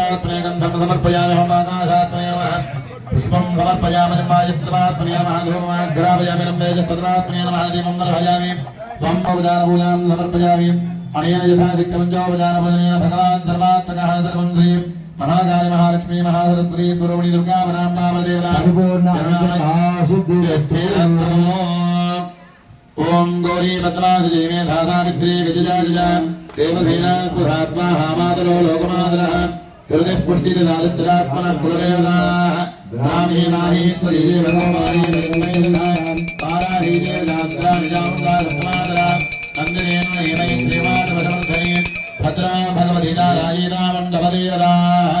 పుష్పాత్మనే గంధం సమర్పయామి హోమాకాశాత్మనే నమః పుష్పం సమర్పయామి నిమ్మాయత్వాత్మనే నమః ధూమగ్రాపయామి నమ్మేజస్తత్రాత్మనే నమః దీపం దర్శయామి త్వం పూజాన పూజాం సమర్పయామి అనేన యథాశక్తిమంజోపజాన పూజనేన భగవాన్ సర్వాత్మకः సర్వం శ్రీ మహాకాళి మహాలక్ష్మీ మహాసరస్వతి సురవణి దుర్గా వనాంబామదేవత పరిపూర్ణ సిద్ధి ఓం గౌరీ పద్మాదేవే ధాతామిత్రే విజయాజయ దేవధీనా సుధాత్మా హామాదలో లోకమాదర హృదయ పుష్టి దాదశరాత్మన కులదేవతాః రామే మాహేశ్వరి దేవగోమాని లక్ష్మీనారాయణ పారాహి దేవదాత్రా నిజాముదా రత్నాదర అంజనేన నేనై శ్రీమాన వశమధనే భద్రా భగవతి నారాయణ మండపదేవతాః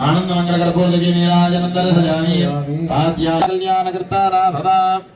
ఆనంద మంగళ కర్పూర్లకి నీరాజనందర సజామి ఆద్యా కళ్యాణ కర్తారా భవ జోహదా హరిః యమగం హయజ్ఞోదత్తజ్ఞలోతో అరంగృతః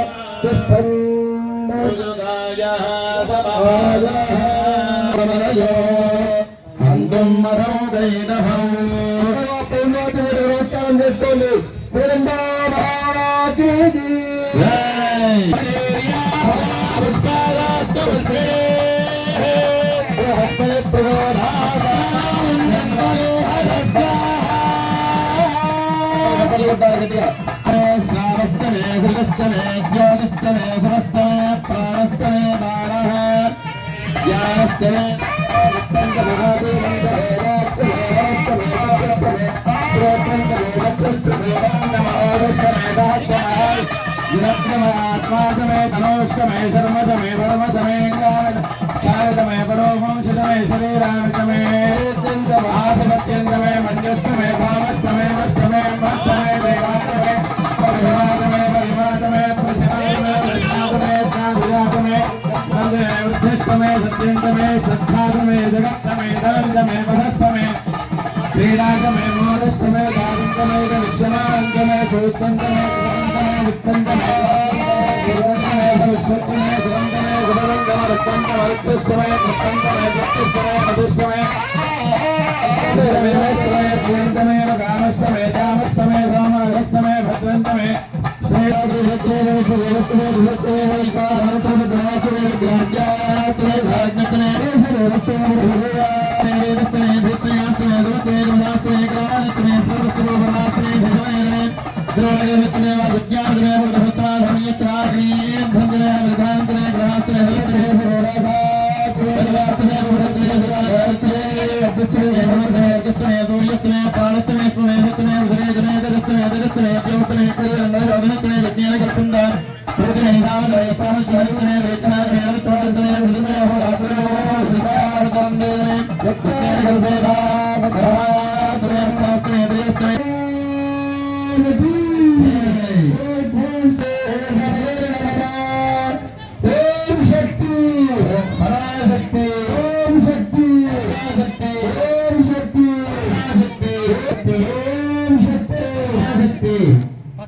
स्तने ज्योतिस्तने पुरस्तने प्राणस्तने बाणः ज्ञानस्तने त्मात्मे तनोस्तमे सर्वतमे परमतमेङ्गानतमे परोमंशतमे शरीराणतमे आधिपत्यन्तमे मन्यस्तमे भामस्तमे मस्तमे मस्तमे देवा में, सत्यंत में सद्धात में, जगत में, दलंत में, मधस्थ में, क्रीडांत में मोहनस्थ में, दारुंत में, विश्वनांत में, सोतंत में सुरंत में, वित्तंत में गुरुंत में, भविष्यत में गुरुंत में में में में में में में में में में में में विद्याग्रे बुद्धपुत्रा धनियत्राग्निये भंजने अमृतांतरे ग्रहात्रे हलत्रे पुरोरासात्रे जलात्रे बुद्धत्रे सुरागत्रे अभिस्त्रे भवत्रे कृत्रे दूर्यत्रे पालत्रे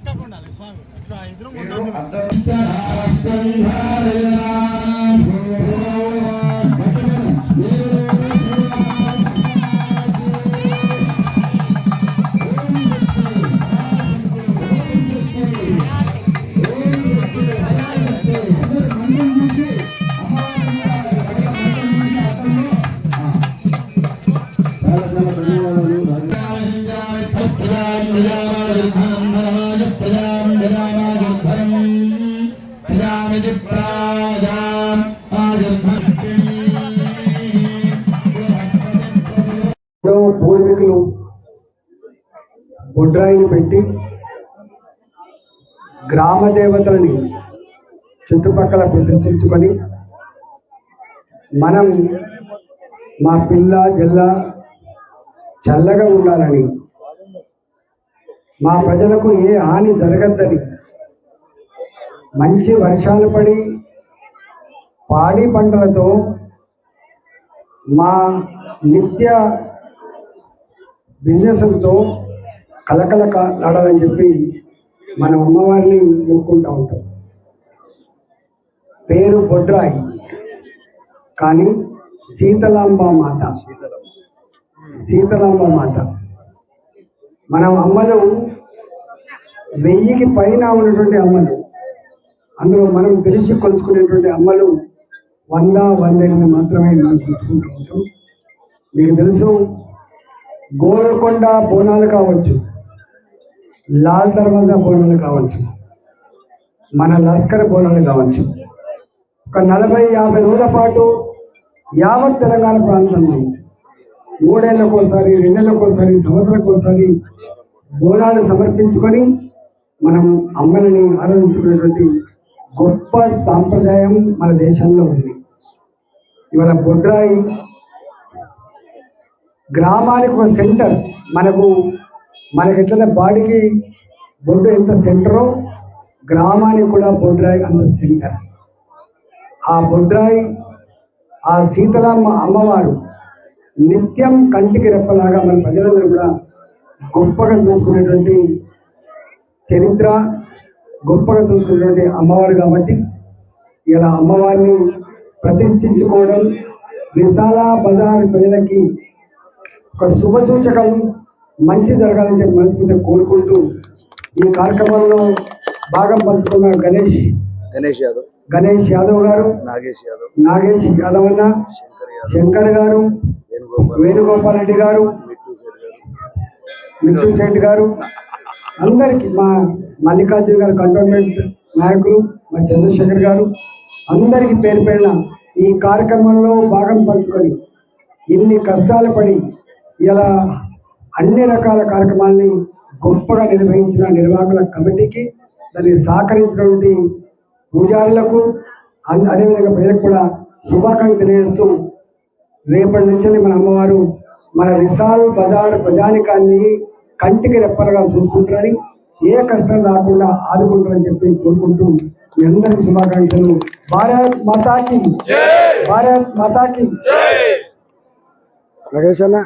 పక్కకుండాలి స్వామి. ఇట్లా ఎదురు ఎన్నో పూర్వీకులు బొడ్రాయిని పెట్టి గ్రామ దేవతలని చుట్టుపక్కల ప్రతిష్ఠించుకొని మనం మా పిల్ల జల్ల చల్లగా ఉండాలని మా ప్రజలకు ఏ హాని జరగద్దని. మంచి వర్షాలు పడి పాడి పంటలతో మా నిత్య బిజినెస్లతో కలకల ఆడాలని చెప్పి మనం అమ్మవారిని ఊరుకుంటూ ఉంటాం. పేరు బొడ్రాయి. కానీ సీతలాంబ మాత. సీతలాంబ మాత. మనం అమ్మలు వెయ్యికి పైన ఉన్నటువంటి అమ్మలు. అందులో మనం తెలిసి కొలుచుకునేటువంటి అమ్మలు వంద వంద ఎనిమిది మాత్రమే మనం కొలుచుకుంటూ ఉంటాం. మీకు తెలుసు గోల్కొండ బోనాలు కావచ్చు లాల్ దర్వాజా బోనాలు కావచ్చు మన లస్కర్ బోనాలు కావచ్చు. ఒక నలభై యాభై రోజుల పాటు యావత్ తెలంగాణ ప్రాంతంలో మూడేళ్ళకు ఒకసారి రెండేళ్ళకు ఒకసారి సంవత్సరాలకు ఒకసారి బోనాలు సమర్పించుకొని మనం అమ్మలని ఆరాధించుకునేటువంటి గొప్ప సాంప్రదాయం మన దేశంలో ఉంది. ఇవాళ బొడ్రాయి గ్రామానికి ఒక సెంటర్. మనకు మనకి ఎట్లయితే బాడీకి బొడ్డు ఎంత సెంటరో గ్రామానికి కూడా బొడ్రాయి అంత సెంటర్. ఆ బొడ్రాయి ఆ శీతలమ్మ అమ్మవారు నిత్యం కంటికి రెప్పలాగా మన ప్రజలందరూ కూడా గొప్పగా చూసుకునేటువంటి చరిత్ర గొప్పగా చూసుకునేటువంటి అమ్మవారు కాబట్టి ఇలా అమ్మవారిని ప్రతిష్ఠించుకోవడం విశాల బజార్ ప్రజలకి ఒక శుభ సూచకం మంచి జరగాలని చెప్పి మనస్ఫూర్తిగా కోరుకుంటూ ఈ కార్యక్రమంలో భాగం పంచుకున్న గణేష్ గణేష్ యాదవ్. గణేష్ యాదవ్ గారు నాగేష్ యాదవ్. నాగేష్ యాదవ్ అన్న శంకర్ గారు వేణుగోపాల్ రెడ్డి గారు మిట్టు గారు శెట్టి గారు అందరికీ మా మల్లికార్జున గారు కంటోన్మెంట్ నాయకులు మా చంద్రశేఖర్ గారు అందరికీ పేరు పేరున ఈ కార్యక్రమంలో భాగం పంచుకొని ఇన్ని కష్టాలు పడి ఇలా అన్ని రకాల కార్యక్రమాల్ని గొప్పగా నిర్వహించిన నిర్వాహకుల కమిటీకి దాన్ని సహకరించినటువంటి పూజారులకు అదేవిధంగా ప్రజలకు కూడా శుభాకాంక్షలు తెలియజేస్తూ రేపటి నుంచి మన అమ్మవారు మన విశాల్ బజార్ ప్రజానికాన్ని కంటికి రెప్పలుగా చూసుకుంటారని ఏ కష్టం రాకుండా ఆదుకుంటారని చెప్పి కోరుకుంటూ మీ అందరికి శుభాకాంక్షలు. భారత్ మాతాకి. భారత్ మాతాకి. నగేష్ అన్న.